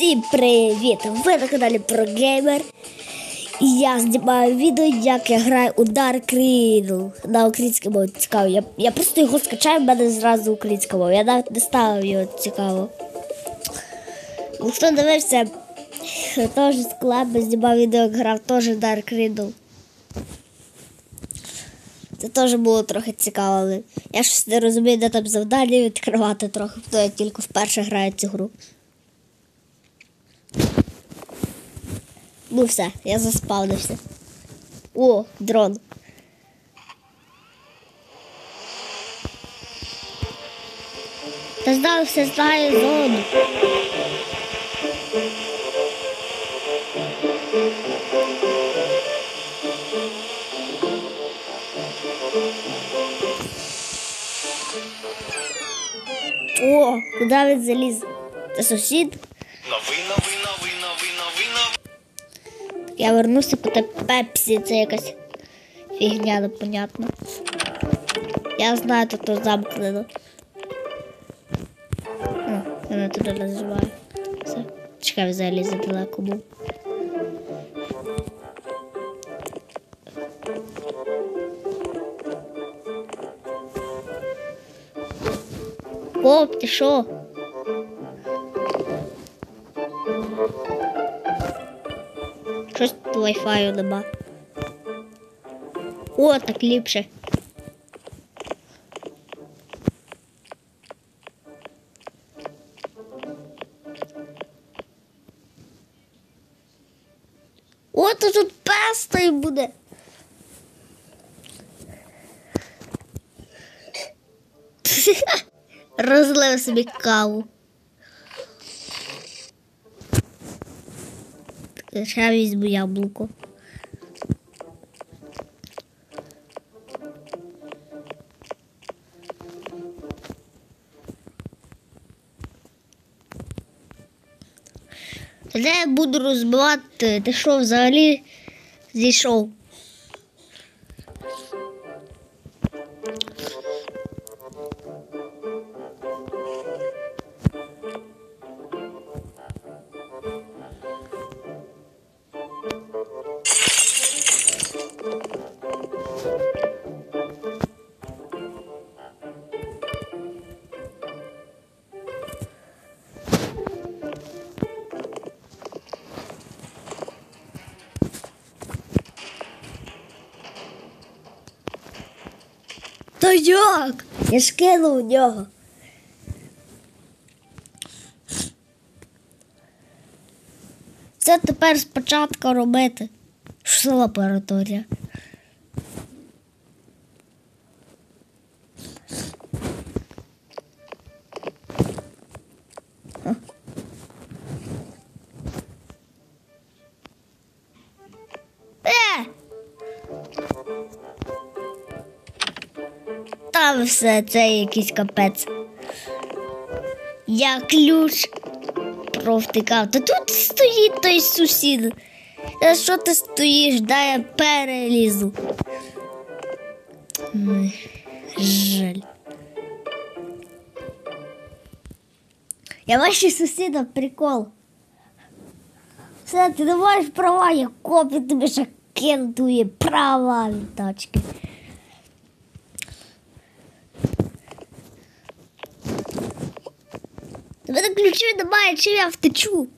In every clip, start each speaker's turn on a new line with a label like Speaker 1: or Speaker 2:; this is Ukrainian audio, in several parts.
Speaker 1: Всім привіт! Ви на каналі ProGamer. І я знімаю відео, як я граю у Dark Riddle на українській мові. Цікаво. Я, я просто його скачаю, в мене зразу українська мова. Я навіть не ставив його цікаво. Ну, Хто дивився, теж з клаби знімав відео, як грав теж Dark Riddle. Це теж було трохи цікаво, але я щось не розумію, де там завдання відкривати трохи, то я тільки вперше граю цю гру. Ну все, я заспавнився. О, дрон. Все знаю зону. О, куди він заліз? Це сусід?
Speaker 2: Новий,
Speaker 1: Я вернуся по те пепсі, це якась фігня непонятна. Я знаю, тут то замкнено. О, вона туди називає. Все. Чекай, взагалі задалеко був. Поп, ти що? Wi-Fi нема. О, так ліпше. О, то тут песто буде. Розлив собі каву. Ще візьму яблуко. Де я буду розбивати? Ти що взагалі зійшов? Та як? Я ж кинув нього. Це тепер спочатку робити. Що лабораторія? Все це якийсь капець. Я ключ провтикав. Та тут стоїть той сусід. А що ти стоїш? Дай я перелізу. Жаль. Я ваші сусіда прикол. Все, ти не маєш права, я копію тобі ще твої права від тачки. У мене ключів немає, чим я втечу.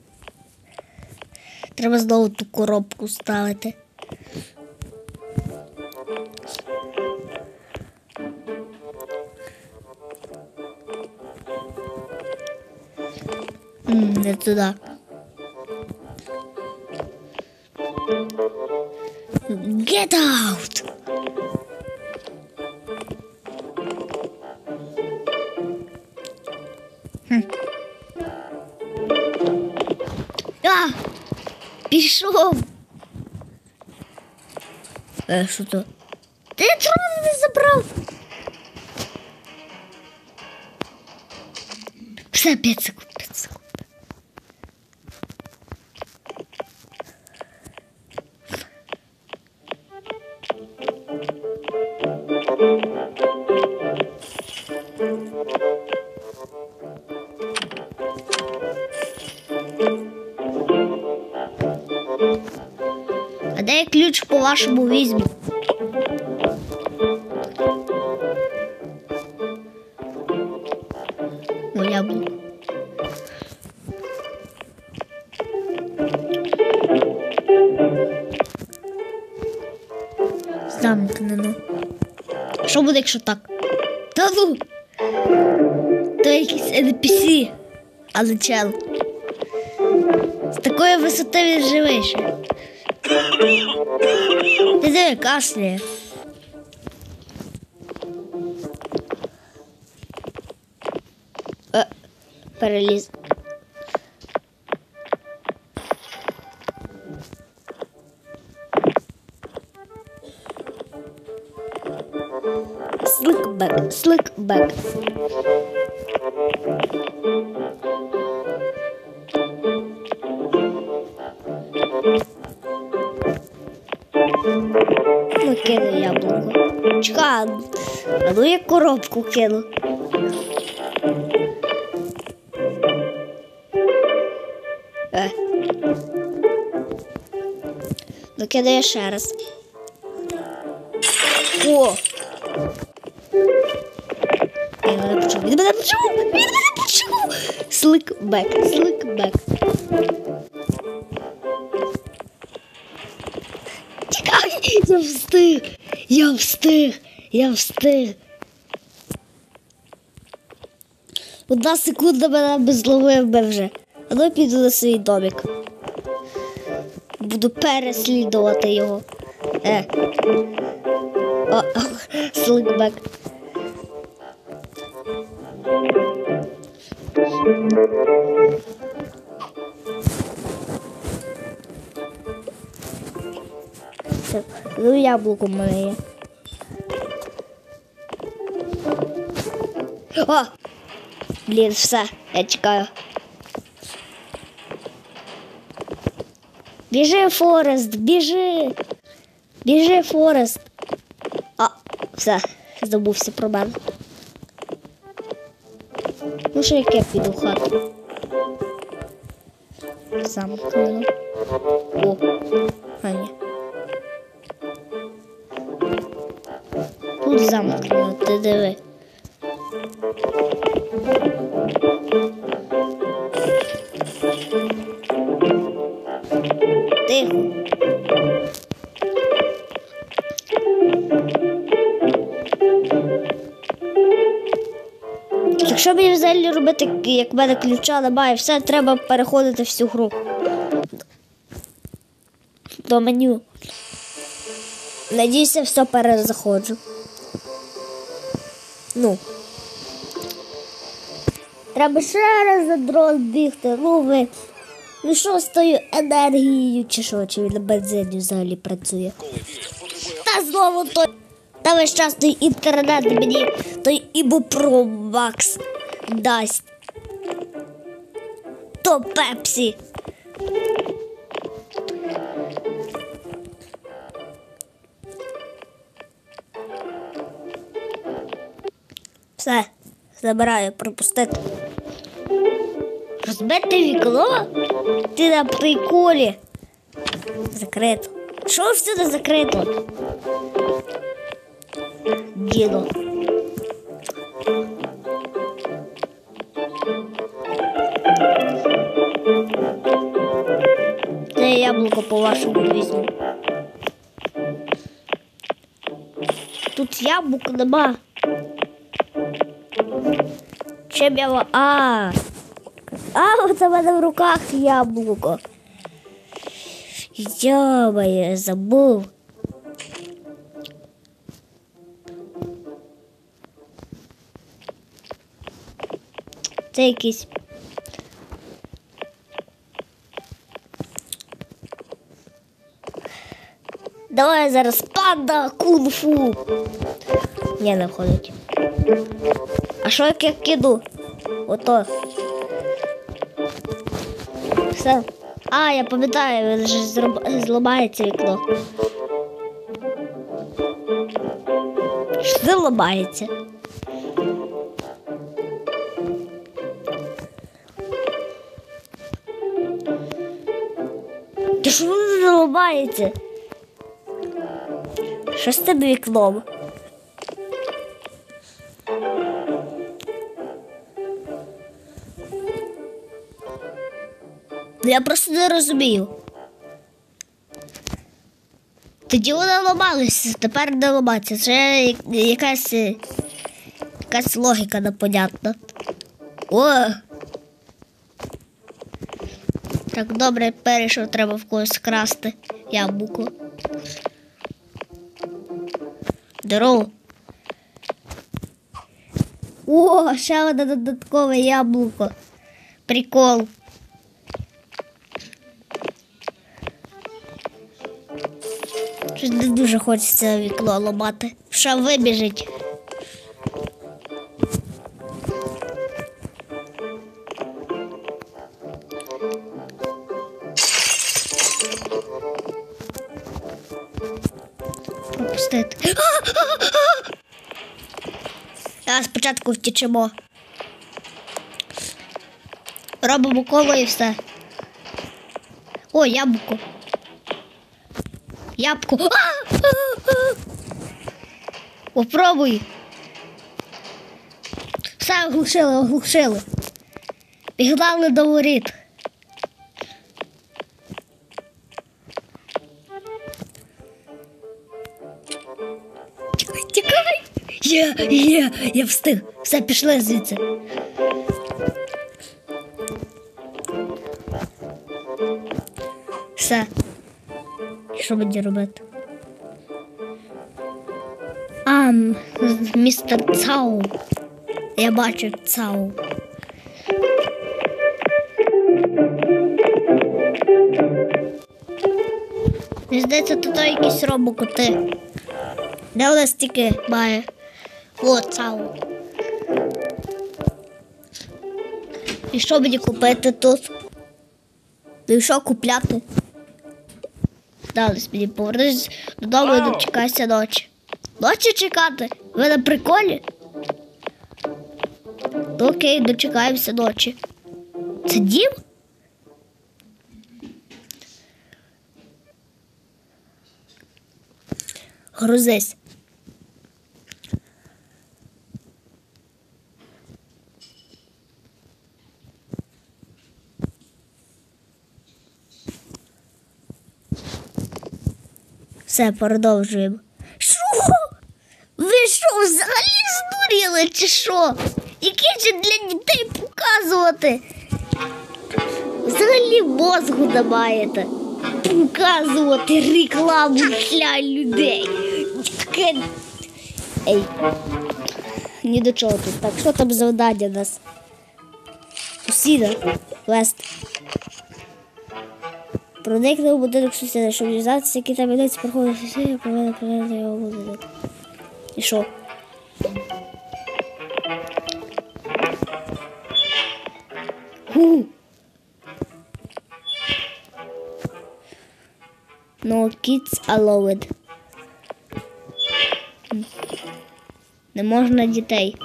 Speaker 1: Треба знову ту коробку ставити. М, Не туди. Get out! Пішов. Е, що то? Ти чого не забрав. Все, 5 секунд, 5 секунд. Вашому візьму? О, яблуко. Замкнено. Що буде, якщо так? Та ну! То якийсь NPC, а не чел. З такої висоти він живий ще. Ти диви, кашляє. Е, переліз. Сликбек, сликбек. Ну, Чекай, а ну я коробку кину. Е. Ну, кидаю ще раз. О! Він мене почув. Він мене почув! Він мене почув! Сликбек, сликбек. Тікай! Я встиг! Я встиг! Я встиг! Одна секунда мене би зловив би вже. А ну піду на свій домик. Буду переслідувати його. Е. О, сликбек. Все, ну яблуко мене є. О! Блін, все, я чекаю. Біжи, Форест, біжи. Біжи, Форест. А, все, забувся про мене. Ну, що як я піду в хату. Замкнено. О, а ні. Тут замкнено, ти диви. Тихо. Якщо мені взагалі робити, як в мене ключа немає, все треба переходити всю гру. До меню. Надіюся, все перезаходжу. Ну. Треба ще раз за дрон бігти. Ну ви. Ну що з тою енергією, чи що, чи він на бензині взагалі працює? Та знову той. Та весь час той інтернет мені той ібупро Макс дасть. То пепсі. Все, забираю, пропустити. Розбити вікно? Ти на приколі. Закрито. Що всюди закрито? Діло. Це яблуко по-вашому візьму. Тут яблук нема. Чим я... ва- А, а, оце в мене в руках яблуко. Йо-моє, забув. Це якийсь. Давай зараз панда кунг-фу. Ні, не входить. А що як я киду? Ото. Все. А, я пам'ятаю, він же зроб- зламається вікно. Що ламається? Та що воно не ламається? Що з тим вікном? Я просто не розумію. Тоді вона ламалася, тепер не ламається. Це якась, е, якась логіка непонятна. О! Так, добре, перейшов, треба в когось красти яблуко. Здорово. О, ще одне додаткове яблуко. Прикол. Не дуже хочеться вікно ламати. Що вибіжить. Пропустити. А, спочатку втічемо. Робимо коло і все. О, яблуко. Ябко. Попробуй. Все оглушили, оглушили. Пігнали до воріт. Тікай, тікай. Є, є, я встиг. Все, пішли звідси. Все. Що мені робити? А, містер Цау. Я бачу Цау. Мені здається, тут якісь робокоти. Де у нас тільки має? О, Цау. І що мені купити тут? Ну і що купляти? Далі мені повернись додому і дочекайся ночі. Ночі чекати? Ви на приколі? Окей, дочекаємося ночі. Це дім? Грузись. Все, продовжуємо. Що? Ви що, взагалі здуріли чи що? Які ж для дітей показувати? Взагалі мозгу не маєте. Показувати рекламу для людей. Ей. Ні до чого тут. Так, що там завдання у нас? Сусіда. Вест. Проникне у будинок сусіда, щоб дізнатися, які там йдеться проходить сусіда, повинен прийняти його будинок. І що? Ху. No kids allowed. Не можна дітей.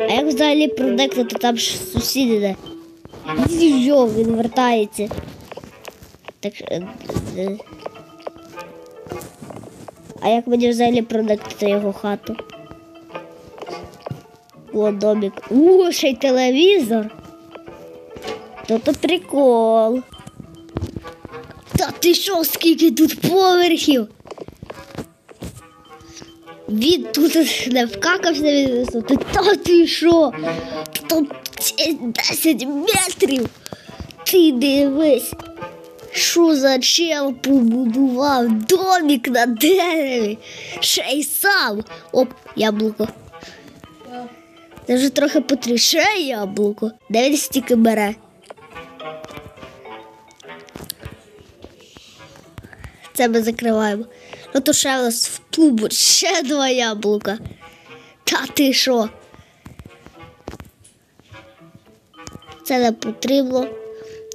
Speaker 1: А як взагалі проникнути, там ж сусіди? Йо, він вертається. Так. е. А як мені взагалі проникнути його хату? О, домик. О, ще й телевізор. То то прикол. Та ти що, скільки тут поверхів? Він тут не вкакався від висоти. Та ти що? Тут 10 метрів. Ти дивись. Що за чел побудував домик на дереві? Ще й сам. Оп, яблуко. Це вже трохи потріше яблуко. Де він стільки бере? Це ми закриваємо. Ну то ще у нас в тубу ще два яблука. Та ти що? Це не потрібно.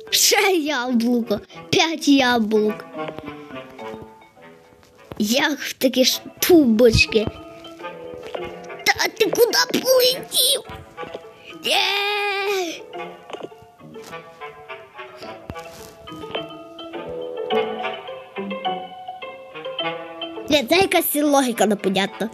Speaker 1: Ще яблуко. П'ять яблук. Як в такі ж тубочки. Та ти куди полетів? Є! Це якась логіка непонятна.